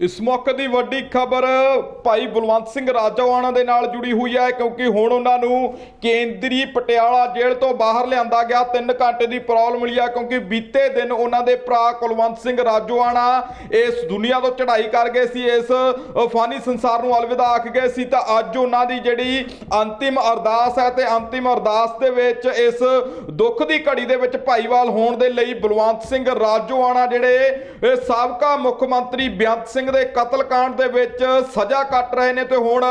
ਇਸ ਮੌਕੇ ਦੀ ਵੱਡੀ ਖਬਰ ਭਾਈ ਬਲਵੰਤ ਸਿੰਘ ਰਾਜੋਆਣਾ ਦੇ ਨਾਲ ਜੁੜੀ ਹੋਈ ਹੈ ਕਿਉਂਕਿ ਹੁਣ ਉਹਨਾਂ ਨੂੰ ਕੇਂਦਰੀ ਪਟਿਆਲਾ ਜੇਲ੍ਹ ਤੋਂ ਬਾਹਰ ਲਿਆਂਦਾ ਗਿਆ। 3 ਘੰਟੇ ਦੀ ਪ੍ਰੋਬਲਮ ਮਿਲੀ ਹੈ ਕਿਉਂਕਿ ਬੀਤੇ ਦਿਨ ਉਹਨਾਂ ਦੇ ਭਰਾ ਕੁਲਵੰਤ ਸਿੰਘ ਰਾਜੋਆਣਾ ਇਸ ਦੁਨੀਆ ਤੋਂ ਚੜ੍ਹਾਈ ਕਰ ਗਏ ਸੀ। ਇਸ ਅ, ਫਾਨੀ ਸੰਸਾਰ ਨੂੰ ਅਲਵਿਦਾ ਆਖ ਗਏ ਸੀ। ਤਾਂ ਅੱਜ ਉਹਨਾਂ ਦੀ ਜਿਹੜੀ ਅੰਤਿਮ ਅਰਦਾਸ ਹੈ ਤੇ ਅੰਤਿਮ ਅਰਦਾਸ ਦੇ ਵਿੱਚ ਇਸ ਦੁੱਖ ਦੀ ਘੜੀ ਦੇ ਵਿੱਚ ਭਾਈਵਾਲ ਹੋਣ ਦੇ ਲਈ ਬਲਵੰਤ ਸਿੰਘ ਰਾਜੋਆਣਾ ਜਿਹੜੇ ਸਾਬਕਾ ਮੁੱਖ ਮੰਤਰੀ ਬੇਅੰਤ ਸਿੰਘ ਦੇ ਕਤਲकांड ਦੇ ਵਿੱਚ ਸਜ਼ਾ ਕੱਟ ਰਹੇ ਨੇ ਤੇ ਹੁਣ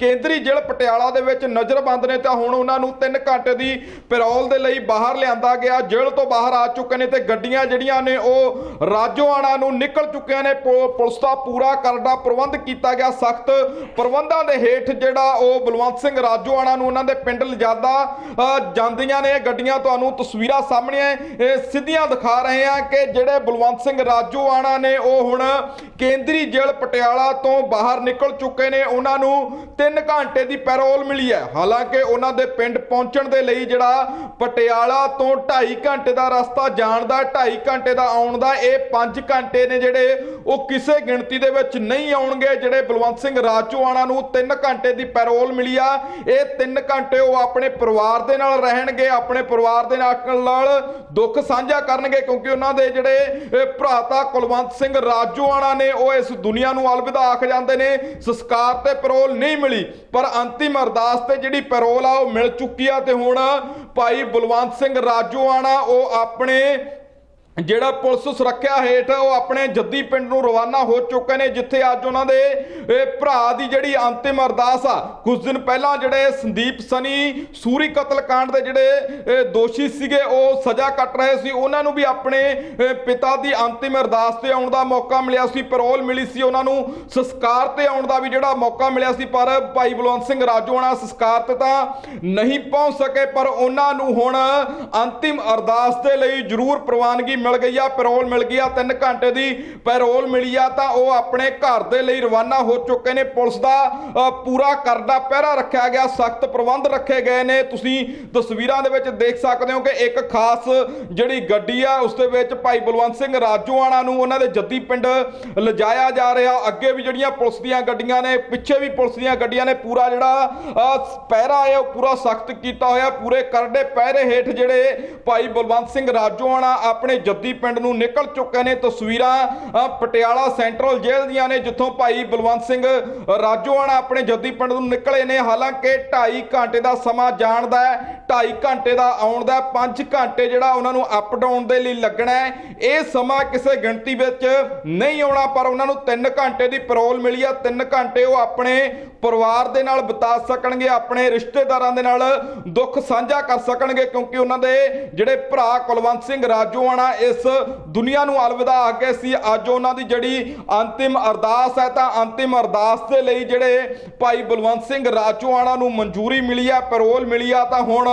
ਕੇਂਦਰੀ ਜੇਲ੍ਹ ਪਟਿਆਲਾ ਦੇ ਵਿੱਚ ਨਜ਼ਰਬੰਦ ਨੇ ਤਾਂ ਹੁਣ ਉਹਨਾਂ ਨੂੰ 3 ਘੰਟੇ ਦੀ ਪੈਰੋਲ ਦੇ ਲਈ ਬਾਹਰ ਲਿਆਂਦਾ ਗਿਆ। ਜੇਲ੍ਹ ਤੋਂ ਬਾਹਰ ਆ ਚੁੱਕੇ ਨੇ ਤੇ ਗੱਡੀਆਂ ਜਿਹੜੀਆਂ ਨੇ ਉਹ ਰਾਜੋਆਣਾ ਨੂੰ ਨਿਕਲ ਚੁੱਕੀਆਂ ਨੇ। ਪੁਲਿਸ ਦਾ ਪੂਰਾ ਕਰਦਾ ਪ੍ਰਬੰਧ ਕੀਤਾ ਗਿਆ। ਸਖਤ ਪ੍ਰਬੰਧਾਂ ਦੇ ਹੇਠ ਜਿਹੜਾ ਉਹ ਬਲਵੰਤ ਸਿੰਘ ਰਾਜੋਆਣਾ ਨੂੰ ਉਹਨਾਂ ਦੇ ਪਿੰਡ ਲਿਜਾਦਾ ਅ, ਜਾਂਦੀਆਂ ਨੇ। ਗੱਡੀਆਂ ਤੁਹਾਨੂੰ ਤਸਵੀਰਾਂ ਸਾਹਮਣੇ ਇਹ ਸਿੱਧੀਆਂ ਦਿਖਾ ਰਹੇ ਆ ਕਿ ਜਿਹੜੇ ਬਲਵੰਤ ਸਿੰਘ ਰਾਜੋਆਣਾ ਨੇ ਉਹ ਹੁਣ ਕੇਂਦਰੀ ਜੇਲ੍ਹ ਪਟਿਆਲਾ ਤੋਂ ਬਾਹਰ ਨਿਕਲ ਚੁੱਕੇ ਨੇ। ਉਹਨਾਂ ਨੂੰ 3 ਘੰਟੇ ਦੀ ਪੈਰੋਲ ਮਿਲੀ ਹੈ। ਹਾਲਾਂਕਿ ਉਹਨਾਂ ਦੇ ਪਿੰਡ ਪਹੁੰਚਣ ਦੇ ਲਈ ਜਿਹੜਾ ਪਟਿਆਲਾ ਤੋਂ 2.5 ਘੰਟੇ ਦਾ ਰਸਤਾ ਜਾਣ ਦਾ 2.5 ਘੰਟੇ ਦਾ ਆਉਣ ਦਾ, ਇਹ 5 ਘੰਟੇ ਨੇ ਜਿਹੜੇ ਉਹ ਕਿਸੇ ਗਿਣਤੀ ਦੇ ਵਿੱਚ ਨਹੀਂ ਆਉਣਗੇ। ਜਿਹੜੇ ਬਲਵੰਤ ਸਿੰਘ ਰਾਜੋਆਣਾ ਨੂੰ 3 ਘੰਟੇ ਦੀ ਪੈਰੋਲ ਮਿਲੀ ਆ, ਇਹ 3 ਘੰਟੇ ਉਹ ਆਪਣੇ ਪਰਿਵਾਰ ਦੇ ਨਾਲ ਰਹਿਣਗੇ, ਆਪਣੇ ਪਰਿਵਾਰ ਦੇ ਨਾਲ ਦੁੱਖ ਸਾਂਝਾ ਕਰਨਗੇ, ਕਿਉਂਕਿ ਉਹਨਾਂ ਦੇ ਜਿਹੜੇ ਇਹ ਭਰਾਤਾ ਕੁਲਵੰਤ ਸਿੰਘ ਰਾਜੋਆਣਾ ਨੇ, ਉਹ ਇਸ ਦੁਨੀਆ ਨੂੰ ਅਲਵਿਦਾ ਆਖ ਜਾਂਦੇ ਨੇ, ਸੰਸਕਾਰ ਤੇ ਪੈਰੋਲ ਨਹੀਂ ਮਿਲੀ। ਪਰ ਅੰਤਿਮ ਅਰਦਾਸ ਤੇ ਜਿਹੜੀ ਪੈਰੋਲ ਆ, ਉਹ ਮਿਲ ਚੁੱਕੀ ਆ ਤੇ ਹੁਣ ਭਾਈ ਬਲਵੰਤ ਸਿੰਘ ਰਾਜੋਆਣਾ, ਉਹ ਆਪਣੇ ਜਿਹੜਾ ਪੁਲਿਸ ਸੁਰੱਖਿਆ ਹੇਠ ਉਹ ਆਪਣੇ ਜੱਦੀ ਪਿੰਡ ਨੂੰ ਰਵਾਨਾ ਹੋ ਚੁੱਕੇ ਨੇ, ਜਿੱਥੇ ਅੱਜ ਉਹਨਾਂ ਦੇ ਭਰਾ ਦੀ ਜਿਹੜੀ ਅੰਤਿਮ ਅਰਦਾਸ ਆ, ਕੁਝ ਦਿਨ ਪਹਿਲਾਂ ਜਿਹੜੇ ਸੰਦੀਪ ਸਨੀ, ਸੂਰੀ ਕਤਲकांड ਦੇ ਜਿਹੜੇ ਦੋਸ਼ੀ ਸੀਗੇ, ਉਹ ਸਜ਼ਾ ਕੱਟ ਰਹੇ ਸੀ। ਉਹਨਾਂ ਨੂੰ ਵੀ ਆਪਣੇ ਪਿਤਾ ਦੀ ਅੰਤਿਮ ਅਰਦਾਸ ਤੇ ਆਉਣ ਦਾ ਮੌਕਾ ਮਿਲਿਆ ਸੀ, ਪੈਰੋਲ ਮਿਲੀ ਸੀ ਉਹਨਾਂ ਨੂੰ। ਸੰਸਕਾਰ ਤੇ ਆਉਣ ਦਾ ਵੀ ਜਿਹੜਾ ਮੌਕਾ ਮਿਲਿਆ ਸੀ, ਪਰ ਭਾਈ ਬਲਵੰਤ ਸਿੰਘ ਰਾਜੋਆਣਾ ਸੰਸਕਾਰ ਤੇ ਤਾਂ ਨਹੀਂ ਪਹੁੰਚ ਸਕੇ, ਪਰ ਉਹਨਾਂ ਨੂੰ ਹੁਣ ਅੰਤਿਮ ਅਰਦਾਸ ਦੇ ਲਈ ਜ਼ਰੂਰ ਪ੍ਰਵਾਨਗੀ ਮਿਲ ਗਈ ਆ, ਪੈਰੋਲ ਮਿਲ ਗਈ ਆ 3 ਘੰਟੇ ਦੀ ਪੈਰੋਲ ਮਿਲੀ ਆ, ਤਾਂ ਉਹ ਆਪਣੇ ਘਰ ਦੇ ਲਈ ਰਵਾਨਾ ਹੋ ਚੁੱਕੇ ਨੇ। ਪੁਲਿਸ ਦਾ ਪੂਰਾ ਕਰਦਾ ਪਹਿਰਾ ਰੱਖਿਆ ਗਿਆ, ਸਖਤ ਪ੍ਰਬੰਧ ਰੱਖੇ ਗਏ ਨੇ। ਤੁਸੀਂ ਤਸਵੀਰਾਂ ਦੇ ਵਿੱਚ ਦੇਖ ਸਕਦੇ ਹੋ ਕਿ ਇੱਕ ਖਾਸ ਜਿਹੜੀ ਗੱਡੀ ਆ, ਉਸ ਦੇ ਵਿੱਚ ਭਾਈ ਬਲਵੰਤ ਸਿੰਘ ਰਾਜੋਆਣਾ ਨੂੰ ਉਹਨਾਂ ਦੇ ਜੱਦੀ ਪਿੰਡ ਲਿਜਾਇਆ ਜਾ ਰਿਹਾ। ਅੱਗੇ ਵੀ ਜਿਹੜੀਆਂ ਪੁਲਿਸ ਦੀਆਂ ਗੱਡੀਆਂ ਨੇ, ਪਿੱਛੇ ਵੀ ਪੁਲਿਸ ਦੀਆਂ ਗੱਡੀਆਂ ਨੇ, ਪੂਰਾ ਜਿਹੜਾ ਪਹਿਰਾ ਹੈ, ਉਹ ਪੂਰਾ ਸਖਤ ਕੀਤਾ ਹੋਇਆ। ਪੂਰੇ ਕਰੜੇ ਪਹਿਰੇ ਹੇਠ ਜਿਹੜੇ ਭਾਈ ਬਲਵੰਤ ਸਿੰਘ ਰਾਜੋਆਣਾ ਆਪਣੇ ਜੱਦੀ ਪਿੰਡ ਨੂੰ ਨਿਕਲ ਚੁੱਕੇ ਨੇ ਤਸਵੀਰਾਂ ਪਟਿਆਲਾ ਸੈਂਟਰਲ ਜੇਲ੍ਹ ਦੀਆਂ ਨੇ, ਜਿੱਥੋਂ ਭਾਈ ਬਲਵੰਤ ਸਿੰਘ ਰਾਜੋਆਣਾ ਆਪਣੇ ਜੱਦੀ ਪਿੰਡ ਨੂੰ ਨਿਕਲੇ ਨੇ। ਹਾਲਾਂਕਿ 2.5 ਘੰਟੇ ਦਾ ਸਮਾਂ ਜਾਣ ਦਾ ਹੈ 2.5 ਘੰਟੇ ਦਾ ਆਉਣ ਦਾ 5 ਘੰਟੇ ਜਿਹੜਾ ਉਹਨਾਂ ਨੂੰ ਅਪ ਡਾਊਨ ਦੇ ਲਈ ਲੱਗਣਾ ਹੈ। ਇਹ ਸਮਾਂ ਕਿਸੇ ਗਿਣਤੀ ਵਿੱਚ ਨਹੀਂ ਆਉਣਾ, ਪਰ ਉਹਨਾਂ ਨੂੰ 3 ਘੰਟੇ ਦੀ ਪੈਰੋਲ ਮਿਲੀ ਆ 3 ਘੰਟੇ ਉਹ ਆਪਣੇ ਪਰਿਵਾਰ ਦੇ ਨਾਲ ਬਿਤਾ ਸਕਣਗੇ, ਆਪਣੇ ਰਿਸ਼ਤੇਦਾਰਾਂ ਦੇ ਨਾਲ ਦੁੱਖ ਸਾਂਝਾ ਕਰ ਸਕਣਗੇ, ਕਿਉਂਕਿ ਉਹਨਾਂ ਦੇ ਜਿਹੜੇ ਭਰਾ ਕੁਲਵੰਤ ਸਿੰਘ ਰਾਜੋਆਣਾ ਇਸ ਦੁਨੀਆ ਨੂੰ ਅਲਵਿਦਾ ਆ ਗਏ ਸੀ। ਅੱਜ ਉਹਨਾਂ ਦੀ ਜਿਹੜੀ ਅੰਤਿਮ ਅਰਦਾਸ ਹੈ ਤਾਂ ਅੰਤਿਮ ਅਰਦਾਸ ਦੇ ਲਈ ਜਿਹੜੇ ਭਾਈ ਬਲਵੰਤ ਸਿੰਘ ਰਾਜੋਆਣਾ ਨੂੰ ਮਨਜ਼ੂਰੀ ਮਿਲੀ ਆ ਪੈਰੋਲ ਮਿਲੀ ਆ, ਤਾਂ ਹੁਣ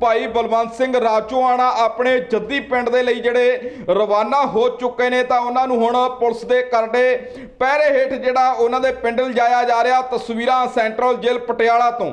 ਭਾਈ ਬਲਵੰਤ ਸਿੰਘ ਰਾਜੋਆਣਾ ਆਪਣੇ ਜੱਦੀ ਪਿੰਡ ਦੇ ਲਈ ਜਿਹੜੇ ਰਵਾਨਾ ਹੋ ਚੁੱਕੇ ਨੇ, ਤਾਂ ਉਹਨਾਂ ਨੂੰ ਹੁਣ ਪੁਲਿਸ ਦੇ ਕਰਡੇ ਪਹਿਰੇ ਹੇਠ ਜਿਹੜਾ ਉਹਨਾਂ ਦੇ ਪਿੰਡ ਲਿਜਾਇਆ ਜਾ ਰਿਹਾ ਤਸਵੀਰਾਂ ਸੈਂਟਰਲ ਜੇਲ੍ਹ ਪਟਿਆਲਾ ਤੋਂ।